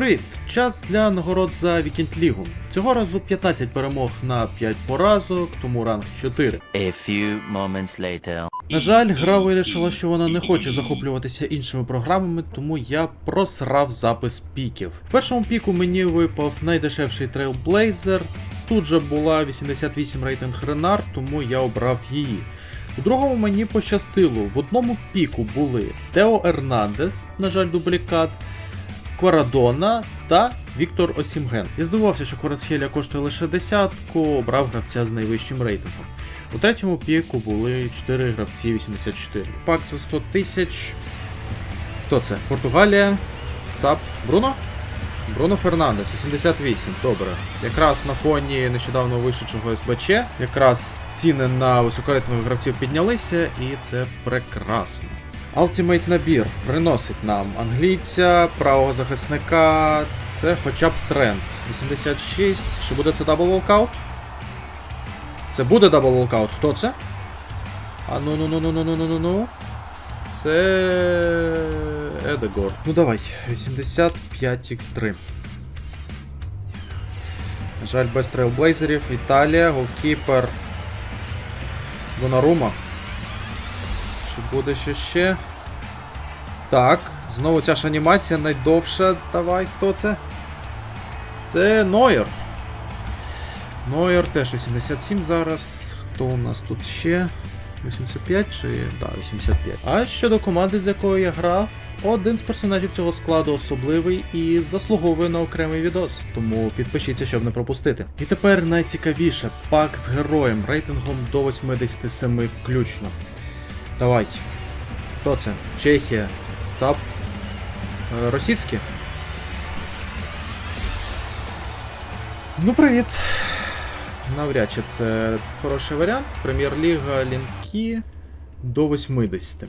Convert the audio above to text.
Привіт! Час для нагород за Вікінд Лігу. Цього разу 15 перемог на 5 поразок, тому ранг 4. A few moments later. На жаль, гра вирішила, що вона не хоче захоплюватися іншими програмами, тому я просрав запис піків. В першому піку мені випав найдешевший Trailblazer, тут же була 88 рейтинг Ренар, тому я обрав її. У другому мені пощастило. В одному піку були Тео Ернандес, на жаль, дублікат, Кварадона та Віктор Осімген. Я здивувався, що Кварацхелія коштує лише десятку, обрав гравця з найвищим рейтингом. У третьому піку були 4 гравці 84. Пак за 100 тисяч. Хто це? Португалія. ЦАП. Бруно? Бруно Фернандес, 88. Добре. Якраз на фоні нещодавно вийшовшого СБЧ, якраз ціни на високорейтингових гравців піднялися, і це прекрасно. Ultimate набір приносить нам англійця, правого захисника. Це хоча б тренд. 86. Чи буде це дабл волкаут? Це буде дабл волкаут. Хто це? А ну ну ну ну ну ну ну ну ну. Це Едегор. Ну давай, 85 x3. На жаль, без трейлблейзерів. Італія, голкіпер. Донарума. Чи буде що ще? Так, знову ця ж анімація найдовша. Давай, хто це? Це Нойер. Нойер теж 87 зараз. Хто у нас тут ще? 85 чи. Да, 85. А щодо команди, з якою я грав, один з персонажів цього складу особливий і заслуговує на окремий відос. Тому підпишіться, щоб не пропустити. І тепер найцікавіше пак з героєм рейтингом до 87 включно. Давай. Хто це? Чехія. ЦАП. Е, Російські? Ну, привіт. Навряд чи це хороший варіант. Прем'єр-ліга лінки до 80.